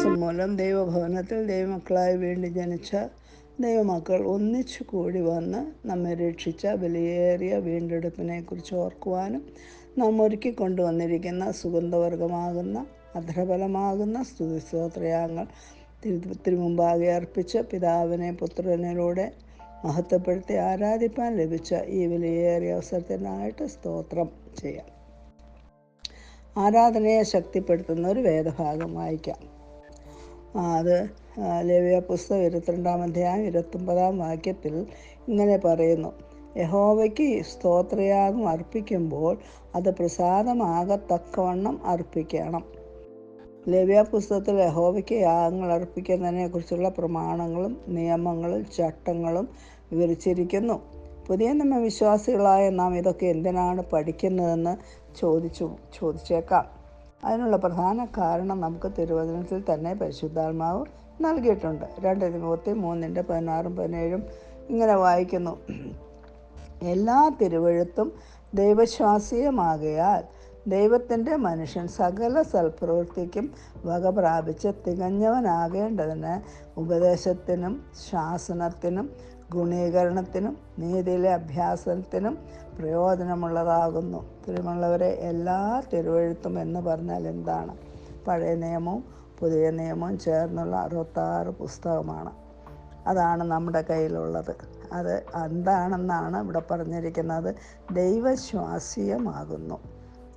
വിശ്വാസം മൂലം ദൈവഭവനത്തിൽ ദൈവമക്കളായി വീണ്ടും ജനിച്ച ദൈവമക്കൾ ഒന്നിച്ചു കൂടി വന്ന് നമ്മെ രക്ഷിച്ച വിലയേറിയ വീണ്ടെടുപ്പിനെക്കുറിച്ച് ഓർക്കുവാനും നാം ഒരുക്കി കൊണ്ടുവന്നിരിക്കുന്ന സുഗന്ധവർഗമാകുന്ന അധരഫലമാകുന്ന സ്തുതിസ്തോത്രയാങ്ങൾ തിരു മുമ്പാകെ അർപ്പിച്ച് പിതാവിനെ പുത്രനിലൂടെ മഹത്വപ്പെടുത്തി ആരാധിപ്പാൻ ലഭിച്ച ഈ വിലയേറിയ അവസരത്തിനായിട്ട് സ്തോത്രം ചെയ്യാം. ആരാധനയെ ശക്തിപ്പെടുത്തുന്ന ഒരു വേദഭാഗം വായിക്കാം. അത് ലേവ്യ പുസ്തകം ഇരുപത്തിരണ്ടാം അധ്യായം ഇരുപത്തൊമ്പതാം വാക്യത്തിൽ ഇങ്ങനെ പറയുന്നു. യഹോവയ്ക്ക് സ്തോത്രയാഗം അർപ്പിക്കുമ്പോൾ അത് പ്രസാദമാകത്തക്കവണ്ണം അർപ്പിക്കണം. ലവ്യ പുസ്തകത്തിൽ യഹോവയ്ക്ക് യാഗങ്ങൾ അർപ്പിക്കുന്നതിനെക്കുറിച്ചുള്ള പ്രമാണങ്ങളും നിയമങ്ങളും ചട്ടങ്ങളും വിവരിച്ചിരിക്കുന്നു. പുതിയ നമ്മ വിശ്വാസികളായ നാം ഇതൊക്കെ എന്തിനാണ് പഠിക്കുന്നതെന്ന് ചോദിച്ചു ചോദിച്ചേക്കാം. അതിനുള്ള പ്രധാന കാരണം നമുക്ക് തിരുവചനത്തിൽ തന്നെ പരിശുദ്ധാത്മാവ് നൽകിയിട്ടുണ്ട്. രണ്ട് തിമുത്തി മൂന്നിന്റെ പതിനാറും പതിനേഴും ഇങ്ങനെ വായിക്കുന്നു. എല്ലാ തിരുവഴുത്തും ദൈവശ്വാസീയമാകയാൽ ദൈവത്തിന്റെ മനുഷ്യൻ സകല സൽപ്രവൃത്തിക്കും വക പ്രാപിച്ച് തികഞ്ഞവനാകേണ്ടതിന് ഉപദേശത്തിനും ശാസനത്തിനും ഗുണീകരണത്തിനും നീതിയിലെ അഭ്യാസത്തിനും പ്രയോജനമുള്ളതാകുന്നു. തിരുമുള്ളവരെ എല്ലാ തിരുവഴുത്തും എന്ന് പറഞ്ഞാൽ എന്താണ്? പഴയ നിയമവും പുതിയ നിയമവും ചേർന്നുള്ള അറുപത്താറ് പുസ്തകമാണ്. അതാണ് നമ്മുടെ കയ്യിലുള്ളത്. അത് എന്താണെന്നാണ് ഇവിടെ പറഞ്ഞിരിക്കുന്നത്? ദൈവശ്വാസീയമാകുന്നു.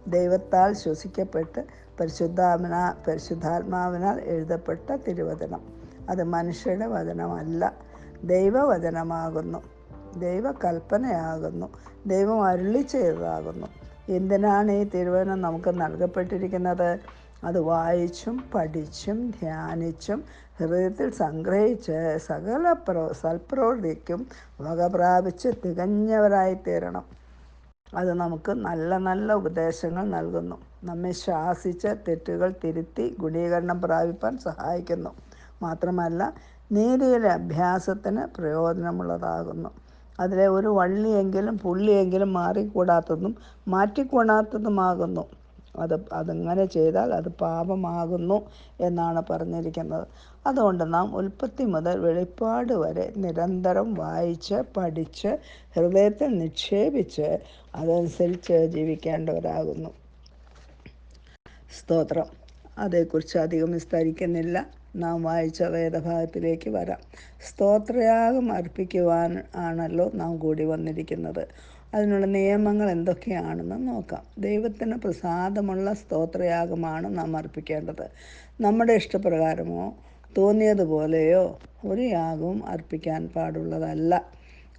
ദൈവത്താൽ ശ്വസിക്കപ്പെട്ട് പരിശുദ്ധാത്മന പരിശുദ്ധാത്മാവിനാൽ എഴുതപ്പെട്ട തിരുവചനം. അത് മനുഷ്യരുടെ വചനമല്ല. ദൈവവചനമാകുന്നു. ദൈവകൽപ്പനയാകുന്നു. ദൈവം അരുളി ചെയ്തതാകുന്നു. എന്തിനാണ് ഈ തിരുവചനം നമുക്ക് നൽകപ്പെട്ടിരിക്കുന്നത്? അത് വായിച്ചും പഠിച്ചും ധ്യാനിച്ചും ഹൃദയത്തിൽ സംഗ്രഹിച്ച് സകല പ്രോ സൽപ്രവൃത്തിക്കും വക പ്രാപിച്ച് തികഞ്ഞവരായി തീരണം. അത് നമുക്ക് നല്ല നല്ല ഉപദേശങ്ങൾ നൽകുന്നു. നമ്മെ ശാസിച്ച് തെറ്റുകൾ തിരുത്തി ഗുണീകരണം പ്രാപിപ്പാൻ സഹായിക്കുന്നു. മാത്രമല്ല നീതിയിലെ അഭ്യാസത്തിന് പ്രയോജനമുള്ളതാകുന്നു. അതിലെ ഒരു വള്ളിയെങ്കിലും പുള്ളിയെങ്കിലും മാറിക്കൂടാത്തതും മാറ്റിക്കൂടാത്തതുമാകുന്നു. അത് അതങ്ങനെ ചെയ്താൽ അത് പാപമാകുന്നു എന്നാണ് പറഞ്ഞിരിക്കുന്നത്. അതുകൊണ്ട് നാം ഉൽപ്പത്തി മുതൽ വെളിപ്പാട് വരെ നിരന്തരം വായിച്ച് പഠിച്ച് ഹൃദയത്തിൽ നിക്ഷേപിച്ച് അതനുസരിച്ച് ജീവിക്കേണ്ടവരാകുന്നു. സ്തോത്രം. അതേക്കുറിച്ച് അധികം വിസ്തരിക്കുന്നില്ല. നാം വായിച്ച വേദഭാഗത്തിലേക്ക് വരാം. സ്തോത്രയാഗം അർപ്പിക്കുവാൻ ആണല്ലോ നാം കൂടി വന്നിരിക്കുന്നത്. അതിനുള്ള നിയമങ്ങൾ എന്തൊക്കെയാണെന്ന് നോക്കാം. ദൈവത്തിന് പ്രസാദമുള്ള സ്തോത്രയാഗമാണ് നാം അർപ്പിക്കേണ്ടത്. നമ്മുടെ ഇഷ്ടപ്രകാരമോ തോന്നിയതുപോലെയോ ഒരു യാഗവും അർപ്പിക്കാൻ പാടുള്ളതല്ല.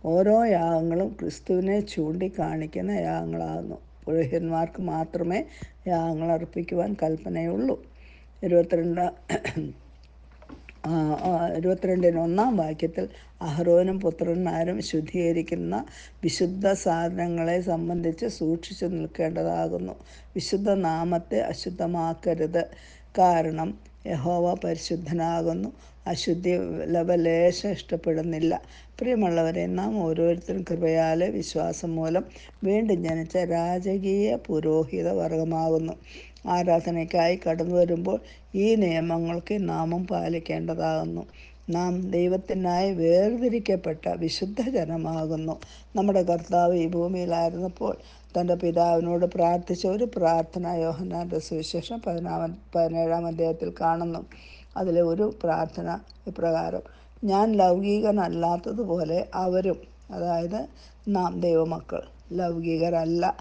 ഓരോ യാഗങ്ങളും ക്രിസ്തുവിനെ ചൂണ്ടിക്കാണിക്കുന്ന യാഗങ്ങളാകുന്നു. പുരോഹിതന്മാർക്ക് മാത്രമേ യാഗങ്ങൾ അർപ്പിക്കുവാൻ കൽപ്പനയുള്ളൂ. ഇരുപത്തിരണ്ട് ഇരുപത്തിരണ്ടിന് ഒന്നാം വാക്യത്തിൽ അഹ്റോനും പുത്രന്മാരും ശുദ്ധീകരിക്കുന്ന വിശുദ്ധ സാധനങ്ങളെ സംബന്ധിച്ച് സൂക്ഷിച്ചു നിൽക്കേണ്ടതാകുന്നു. വിശുദ്ധ നാമത്തെ അശുദ്ധമാക്കരുത്. കാരണം യഹോവ പരിശുദ്ധനാകുന്നു. അശുദ്ധി ലവലേശം ഇഷ്ടപ്പെടുന്നില്ല. പ്രിയമുള്ളവരെ നാം ഓരോരുത്തരും കൃപയാലെ വിശ്വാസം മൂലം വീണ്ടും ജനിച്ച രാജകീയ പുരോഹിത വർഗമാകുന്നു. ആരാധനയ്ക്കായി കടന്നു വരുമ്പോൾ ഈ നിയമങ്ങൾക്ക് നാമം പാലിക്കേണ്ടതാകുന്നു. നാം ദൈവത്തിനായി വേർതിരിക്കപ്പെട്ട വിശുദ്ധ ജനമാകുന്നു. നമ്മുടെ കർത്താവ് ഈ ഭൂമിയിലായിരുന്നപ്പോൾ തന്റെ പിതാവിനോട് പ്രാർത്ഥിച്ച ഒരു പ്രാർത്ഥന യോഹനാന്റെ സുവിശേഷം പതിനാമ പതിനേഴാം അധ്യായത്തിൽ കാണുന്നു. അതിലെ ഒരു പ്രാർത്ഥന ഇപ്രകാരം ഞാൻ ലൗകികനല്ലാത്തതുപോലെ അവരും അതായത് നാം ദൈവമക്കൾ. ലൗകികരല്ല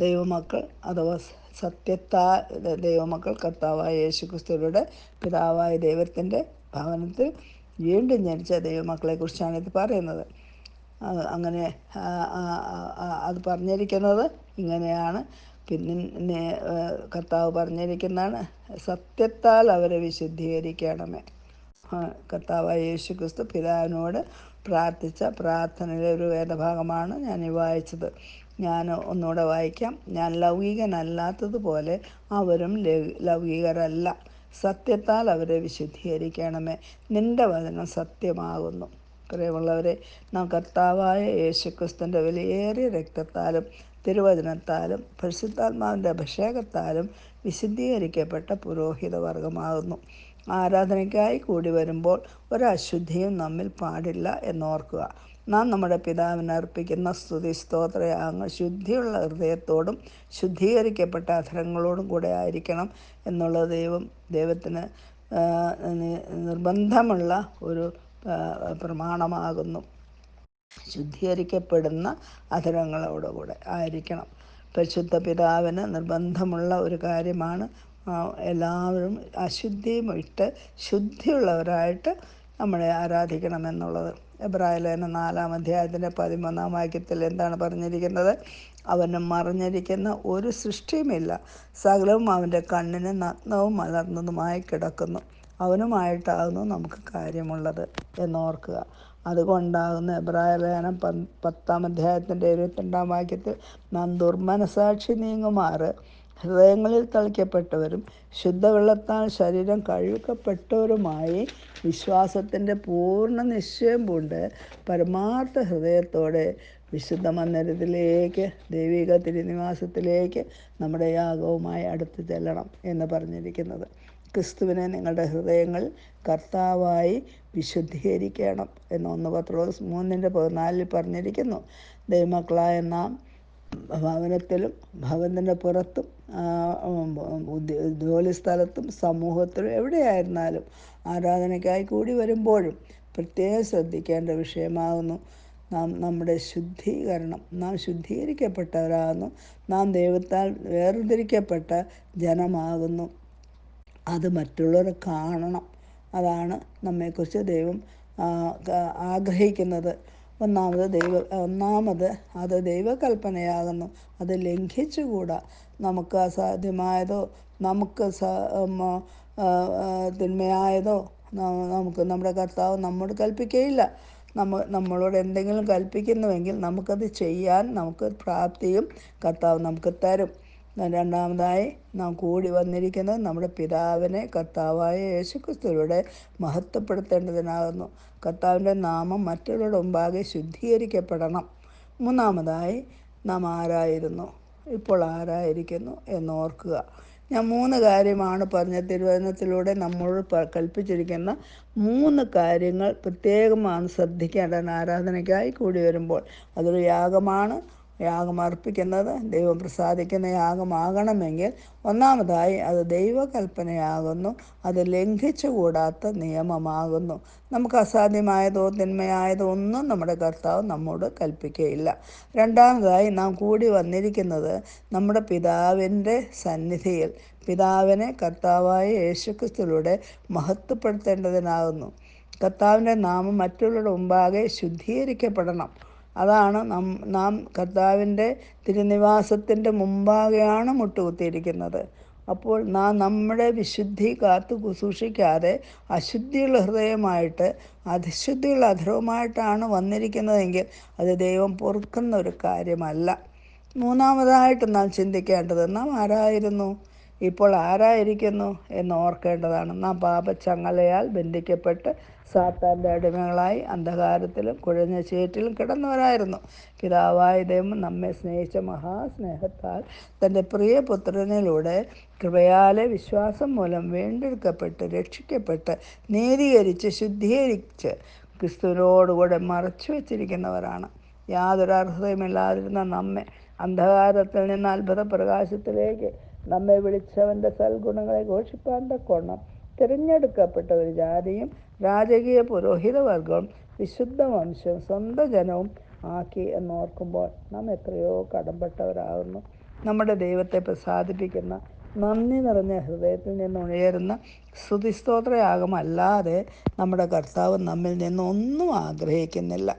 ദൈവമക്കൾ അഥവാ സത്യത്താൽ ദൈവമക്കൾ കർത്താവായ യേശുക്രിസ്തുവിലൂടെ പിതാവായ ദൈവത്തിന്റെ ഭവനത്തിൽ വീണ്ടും ജനിച്ച ദൈവമക്കളെക്കുറിച്ചാണ് ഇത് പറയുന്നത്. അങ്ങനെ അത് പറഞ്ഞിരിക്കുന്നത് ഇങ്ങനെയാണ്. പിന്നെ കർത്താവ് പറഞ്ഞിരിക്കുന്നതാണ് സത്യത്താൽ അവരെ വിശുദ്ധീകരിക്കണമേ. കർത്താവായ യേശു ക്രിസ്തു പിതാവിനോട് പ്രാർത്ഥിച്ച പ്രാർത്ഥനയിലെ ഒരു വേദഭാഗമാണ് ഞാൻ വായിച്ചത്. ഞാൻ ഒന്നുകൂടെ വായിക്കാം. ഞാൻ ലൗകികനല്ലാത്തതുപോലെ അവരും ലൗകികരല്ല. സത്യത്താൽ അവരെ വിശുദ്ധീകരിക്കണമേ. നിന്റെ വചനം സത്യമാകുന്നു. പ്രിയമുള്ളവരെ നാം കർത്താവായ യേശുക്രിസ്തുവിന്റെ വിലയേറിയ രക്തത്താലും തിരുവചനത്താലും പരിശുദ്ധാത്മാവിന്റെ അഭിഷേകത്താലും വിശുദ്ധീകരിക്കപ്പെട്ട പുരോഹിത വർഗമാകുന്നു. ആരാധനയ്ക്കായി കൂടി വരുമ്പോൾ ഒരശുദ്ധിയും നമ്മിൽ പാടില്ല എന്നോർക്കുക. നാം നമ്മുടെ പിതാവിന് അർപ്പിക്കുന്ന സ്തുതി സ്തോത്രയാഗങ്ങൾ ശുദ്ധിയുള്ള ഹൃദയത്തോടും ശുദ്ധീകരിക്കപ്പെട്ട അധരങ്ങളോടും കൂടെ ആയിരിക്കണം എന്നുള്ള ദൈവം ദൈവത്തിന് നിർബന്ധമുള്ള ഒരു പ്രമാണമാകുന്നു. ശുദ്ധീകരിക്കപ്പെടുന്ന അധരങ്ങളോടുകൂടെ ആയിരിക്കണം. പരിശുദ്ധ പിതാവിന് നിർബന്ധമുള്ള ഒരു കാര്യമാണ് എല്ലാവരും അശുദ്ധിയും ഇട്ട് ശുദ്ധിയുള്ളവരായിട്ട് നമ്മളെ ആരാധിക്കണമെന്നുള്ളത്. എബ്രായ ലേഖനം നാലാം അധ്യായത്തിന്റെ പതിമൂന്നാം വാക്യത്തിൽ എന്താണ് പറഞ്ഞിരിക്കുന്നത്? അവന് മറിഞ്ഞിരിക്കുന്ന ഒരു സൃഷ്ടിയുമില്ല. സകലവും അവന്റെ കണ്ണിന് നഗ്നവും മലർന്നതുമായി കിടക്കുന്നു. അവനുമായിട്ടാകുന്നു നമുക്ക് കാര്യമുള്ളത് എന്നോർക്കുക. അതുകൊണ്ടാകുന്ന എബ്രായ ലേഖനം പൻ- പത്താം അധ്യായത്തിന്റെ ഇരുപത്തിരണ്ടാം വാക്യത്തിൽ നാം ദുർമനസാക്ഷി നീങ്ങുമാറ്. ഹൃദയങ്ങളിൽ തളിക്കപ്പെട്ടവരും ശുദ്ധവെള്ളത്താൽ ശരീരം കഴുകപ്പെട്ടവരുമായി വിശ്വാസത്തിന്റെ പൂർണ നിശ്ചയം പൂണ്ട് പരമാർത്ഥ ഹൃദയത്തോടെ വിശുദ്ധ മന്ദിരത്തിലേക്ക് ദൈവിക തിരുനിവാസത്തിലേക്ക് നമ്മുടെ യാഗവുമായി അടുത്ത് ചെല്ലണം എന്ന് പറഞ്ഞിരിക്കുന്നത്. ക്രിസ്തുവിനെ നിങ്ങളുടെ ഹൃദയങ്ങൾ കർത്താവായി വിശുദ്ധീകരിക്കണം എന്ന് ഒന്ന് പത്രോസ് മൂന്നിന്റെ പതിനാലിൽ പറഞ്ഞിരിക്കുന്നു. ദൈവമക്കളായ നാം ഭവനത്തിലും ഭവനത്തിന്റെ പുറത്തും ജോലിസ്ഥലത്തും സമൂഹത്തിലും എവിടെയായിരുന്നാലും ആരാധനയ്ക്കായി കൂടി വരുമ്പോഴും പ്രത്യേകം ശ്രദ്ധിക്കേണ്ട വിഷയമാകുന്നു. നാം നമ്മുടെ ശുദ്ധീകരണം നാം ശുദ്ധീകരിക്കപ്പെട്ടവരാകുന്നു. നാം ദൈവത്താൽ വേർതിരിക്കപ്പെട്ട ജനമാകുന്നു. അത് മറ്റുള്ളവർ കാണണം. അതാണ് നമ്മെക്കുറിച്ച് ദൈവം ആഗ്രഹിക്കുന്നത്. ഒന്നാമത് ദൈവ ഒന്നാമത് അത് ദൈവകൽപ്പനയാകുന്നു. അത് ലംഘിച്ചുകൂടാ. നമുക്ക് അസാധ്യമായതോ നമുക്ക് തിന്മയായതോ നമുക്ക് നമ്മുടെ കർത്താവ് നമ്മോട് കൽപ്പിക്കുകയില്ല. നമ്മ നമ്മളോട് എന്തെങ്കിലും കൽപ്പിക്കുന്നുവെങ്കിൽ നമുക്കത് ചെയ്യാൻ നമുക്ക് പ്രാപ്തിയും കർത്താവ് നമുക്ക് തരും. രണ്ടാമതായി നാം കൂടി വന്നിരിക്കുന്നത് നമ്മുടെ പിതാവിനെ കർത്താവായ യേശുക്രിസ്തുവിലൂടെ മഹത്വപ്പെടുത്തേണ്ടതിനാകുന്നു. കർത്താവിന്റെ നാമം മറ്റുള്ളവരുടെ മുമ്പാകെ ശുദ്ധീകരിക്കപ്പെടണം. മൂന്നാമതായി നാം ആരായിരുന്നു? ഇപ്പോൾ ആരായിരിക്കുന്നു എന്നോർക്കുക. ഞാൻ മൂന്ന് കാര്യമാണ് പറഞ്ഞ തിരുവചനത്തിലൂടെ നമ്മൾ കൽപ്പിച്ചിരിക്കുന്ന മൂന്ന് കാര്യങ്ങൾ പ്രത്യേകമാണ് ശ്രദ്ധിക്കേണ്ടത്. ആരാധനയ്ക്കായി കൂടി വരുമ്പോൾ അതൊരു യാഗമാണ് യാഗം അർപ്പിക്കുന്നത് ദൈവം പ്രസാദിക്കുന്ന യാഗമാകണമെങ്കിൽ ഒന്നാമതായി അത് ദൈവകൽപ്പനയാകുന്നു അത് ലംഘിച്ചുകൂടാത്ത നിയമമാകുന്നു. നമുക്ക് അസാധ്യമായതോ തിന്മയായതോ ഒന്നും നമ്മുടെ കർത്താവ് നമ്മോട് കൽപ്പിക്കുകയില്ല രണ്ടാമതായി നാം കൂടി വന്നിരിക്കുന്നത് നമ്മുടെ പിതാവിന്റെ സന്നിധിയിൽ പിതാവിനെ കർത്താവായ യേശുക്രിസ്തുവിലൂടെ മഹത്വപ്പെടുത്തേണ്ടതിനാകുന്നു. കർത്താവിന്റെ നാമം മറ്റുള്ളവരുടെ മുമ്പാകെ ശുദ്ധീകരിക്കപ്പെടണം. അതാണ് നം നാം കർത്താവിന്റെ തിരുനിവാസത്തിന്റെ മുമ്പാകെയാണ് മുട്ടുകുത്തിയിരിക്കുന്നത്. അപ്പോൾ നാം നമ്മുടെ വിശുദ്ധി കാത്തു സൂക്ഷിക്കാതെ അശുദ്ധിയുള്ള ഹൃദയമായിട്ട് അതിശുദ്ധിയുള്ള അധരവുമായിട്ടാണ് വന്നിരിക്കുന്നതെങ്കിൽ അത് ദൈവം പൊറുക്കുന്ന ഒരു കാര്യമല്ല. മൂന്നാമതായിട്ട് നാം ചിന്തിക്കേണ്ടത് നാം ആരായിരുന്നു? ഇപ്പോൾ ആരായിരിക്കുന്നു എന്ന് ഓർക്കേണ്ടതാണ്. നാം പാപച്ചങ്ങലയാൽ ബന്ധിക്കപ്പെട്ട് സാത്താന്റെ അടിമകളായി അന്ധകാരത്തിലും കുഴഞ്ഞ ചേറ്റിലും കിടന്നവരായിരുന്നു. പിതാവായ ദൈവം നമ്മെ സ്നേഹിച്ച മഹാസ്നേഹത്താൽ തന്റെ പ്രിയപുത്രനിലൂടെ കൃപയാലെ വിശ്വാസം മൂലം വീണ്ടെടുക്കപ്പെട്ട് രക്ഷിക്കപ്പെട്ട് നീതീകരിച്ച് ശുദ്ധീകരിച്ച് ക്രിസ്തുവിനോടുകൂടെ മറച്ചു വച്ചിരിക്കുന്നവരാണ്. യാതൊരു അർഹതയുമില്ലാതിരുന്ന നമ്മെ അന്ധകാരത്തിൽ നിന്ന് അത്ഭുത പ്രകാശത്തിലേക്ക് നമ്മെ വിളിച്ചവന്റെ സൽഗുണങ്ങളെ ഘോഷിപ്പാൻ തക്കോണം തിരഞ്ഞെടുക്കപ്പെട്ട ഒരു ജാതിയും രാജകീയ പുരോഹിത വർഗവും വിശുദ്ധ വംശം സ്വന്തം ജനവും ആക്കി എന്നോർക്കുമ്പോൾ നാം എത്രയോ കടംപെട്ടവരാകുന്നു നമ്മുടെ ദൈവത്തെ പ്രസാദിപ്പിക്കുന്ന നന്ദി നിറഞ്ഞ ഹൃദയത്തിൽ നിന്ന് ഉയരുന്ന സ്തുതിസ്തോത്രയാഗമല്ലാതെ നമ്മുടെ കർത്താവ് നമ്മിൽ നിന്ന് ഒന്നും ആഗ്രഹിക്കുന്നില്ല.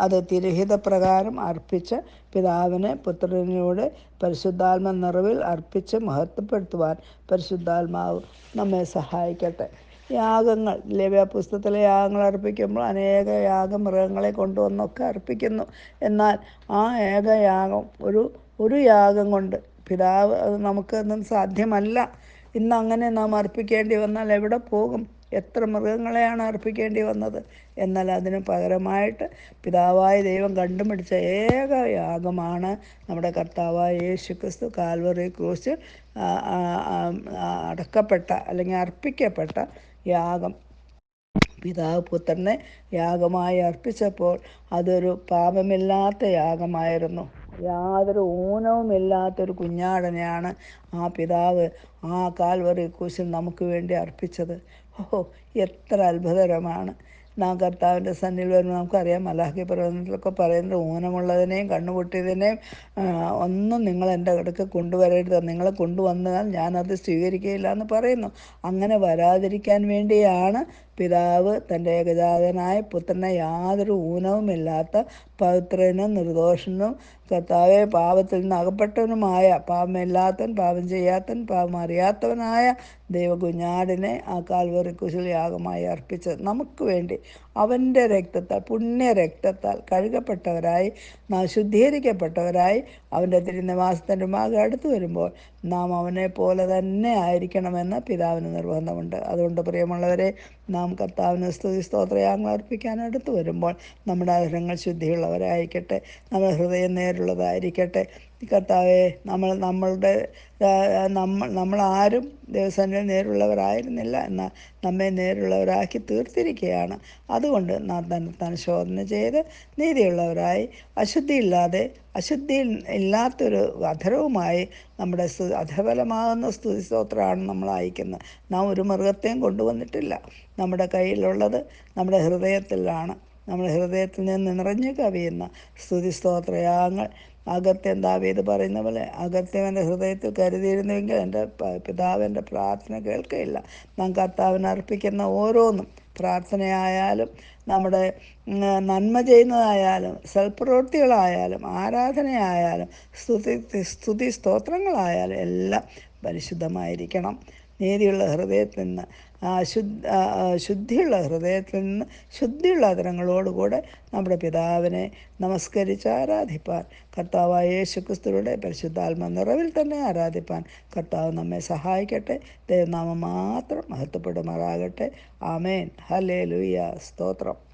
അത് തിരഹിത പ്രകാരം അർപ്പിച്ച് പിതാവിനെ പുത്രനിലൂടെ പരിശുദ്ധാത്മ നിറവിൽ അർപ്പിച്ച് മഹത്വപ്പെടുത്തുവാൻ പരിശുദ്ധാത്മാവ് നമ്മെ സഹായിക്കട്ടെ. യാഗങ്ങൾ. ലേവ്യ പുസ്തകത്തിലെ യാഗങ്ങൾ അർപ്പിക്കുമ്പോൾ അനേക യാഗമൃഗങ്ങളെ കൊണ്ടുവന്നൊക്കെ അർപ്പിക്കുന്നു. എന്നാൽ ആ ഏക യാഗം ഒരു ഒരു യാഗം കൊണ്ട് പിതാവ് അത് നമുക്കൊന്നും സാധ്യമല്ല. ഇന്ന് അങ്ങനെ നാം അർപ്പിക്കേണ്ടി വന്നാൽ എവിടെ പോകും? എത്ര മൃഗങ്ങളെയാണ് അർപ്പിക്കേണ്ടി വന്നത്? എന്നാൽ അതിന് പകരമായിട്ട് പിതാവായ ദൈവം കണ്ടുപിടിച്ച ഏക യാഗമാണ് നമ്മുടെ കർത്താവായ യേശു ക്രിസ്തു കാൽവറി ക്രൂസിൽ അടക്കപ്പെട്ട അല്ലെങ്കിൽ അർപ്പിക്കപ്പെട്ട യാഗം. പിതാവ് പുത്രനെ യാഗമായി അർപ്പിച്ചപ്പോൾ അതൊരു പാപമില്ലാത്ത യാഗമായിരുന്നു. യാതൊരു ഊനവുമില്ലാത്തൊരു കുഞ്ഞാടനെയാണ് ആ പിതാവ് ആ കാൽവറി കുശിൽ നമുക്ക് വേണ്ടി അർപ്പിച്ചത്. ഓ എത്ര അത്ഭുതകരമാണ്. നാം കർത്താവിന്റെ സന്നിധിയിൽ വരുമ്പോൾ നമുക്കറിയാം മലാഹി പ്രവചനത്തിലൊക്കെ പറയുന്നത് ഊനമുള്ളതിനെയും കണ്ണുപൊട്ടിയതിനെയും ഒന്നും നിങ്ങൾ എന്റെ അടുക്ക് കൊണ്ടുവരരുത്. നിങ്ങളെ കൊണ്ടുവന്നാൽ ഞാനത് സ്വീകരിക്കുകയില്ല എന്ന് പറയുന്നു. അങ്ങനെ വരാതിരിക്കാൻ വേണ്ടിയാണ് പിതാവ് തന്റെ ഏകജാതനായ പുത്രനെ യാതൊരു ഊനവുമില്ലാത്ത പവിത്രനും നിർദോഷനും കർത്താവെ പാപത്തിൽ നിന്ന് അകപ്പെട്ടവനുമായ പാപമില്ലാത്തവൻ പാപം ചെയ്യാത്തവൻ പാപം അറിയാത്തവനായ ദൈവകുഞ്ഞാടിനെ ആ കാൽവറി കുശിൽ യാഗമായി അർപ്പിച്ചത് നമുക്ക് വേണ്ടി അവന്റെ രക്തത്താൽ പുണ്യ രക്തത്താൽ കഴുകപ്പെട്ടവരായി ശുദ്ധീകരിക്കപ്പെട്ടവരായി അവന്റെ തിരുനിവാസത്തിന്റെ മാർഗം അടുത്തു വരുമ്പോൾ നാം അവനെ പോലെ തന്നെ ആയിരിക്കണമെന്ന് പിതാവിന് നിർബന്ധമുണ്ട്. അതുകൊണ്ട് പ്രിയമുള്ളവരെ നാം കർത്താവിന് സ്തുതി സ്തോത്രയാങ്ങൾ അർപ്പിക്കാൻ അടുത്തു വരുമ്പോൾ നമ്മുടെ ആഗ്രഹങ്ങൾ ശുദ്ധിയുള്ളവരായിരിക്കട്ടെ നമ്മുടെ ഹൃദയം നേരുള്ളതായിരിക്കട്ടെ കർത്താവെ നമ്മൾ നമ്മളുടെ നമ്മൾ നമ്മളാരും ദേവസ്വനെ നേരുള്ളവരായിരുന്നില്ല എന്നാൽ നമ്മെ നേരുള്ളവരാക്കി തീർത്തിരിക്കുകയാണ്. അതുകൊണ്ട് നാം തന്നെ താൻ ശോധന ചെയ്ത് നീതിയുള്ളവരായി അശുദ്ധിയില്ലാതെ അശുദ്ധി ഇല്ലാത്തൊരു അധരവുമായി നമ്മുടെ അധഫലമാകുന്ന സ്തുതി സ്തോത്രമാണ് നമ്മൾ അയക്കുന്നത്. നാം ഒരു മൃഗത്തെയും കൊണ്ടുവന്നിട്ടില്ല. നമ്മുടെ കയ്യിലുള്ളത് നമ്മുടെ ഹൃദയത്തിലാണ്. നമ്മുടെ ഹൃദയത്തിൽ നിന്ന് നിറഞ്ഞു കവിയുന്ന സ്തുതി സ്തോത്രയാങ്ങൾ അകത്യം ദാവീദ് പറയുന്ന പോലെ അകത്യം എന്റെ ഹൃദയത്തിൽ കരുതിയിരുന്നുവെങ്കിൽ എന്റെ പിതാവ് എന്റെ പ്രാർത്ഥന കേൾക്കുകയില്ല നാം കർത്താവിന് അർപ്പിക്കുന്ന ഓരോന്നും പ്രാർത്ഥനയായാലും നമ്മുടെ നന്മ ചെയ്യുന്നതായാലും സൽപ്രവൃത്തികളായാലും ആരാധനയായാലും സ്തുതി സ്തുതി സ്തോത്രങ്ങളായാലും എല്ലാം പരിശുദ്ധമായിരിക്കണം. നീതിയുള്ള ഹൃദയത്തിൽ നിന്ന് ശുദ്ധ ശുദ്ധിയുള്ള ഹൃദയത്തിൽ നിന്ന് ശുദ്ധിയുള്ള അതരങ്ങളോടുകൂടെ നമ്മുടെ പിതാവിനെ നമസ്കരിച്ച് ആരാധിപ്പാൻ കർത്താവായ യേശു ക്രിസ്തുവിടെ പരിശുദ്ധാത്മ നിറവിൽ തന്നെ ആരാധിപ്പാൻ കർത്താവ് നമ്മെ സഹായിക്കട്ടെ. ദൈവനാമം മാത്രം മഹത്വപ്പെടുമാറാകട്ടെ. ആമേൻ. ഹലേ ലുയ്യ സ്തോത്രം.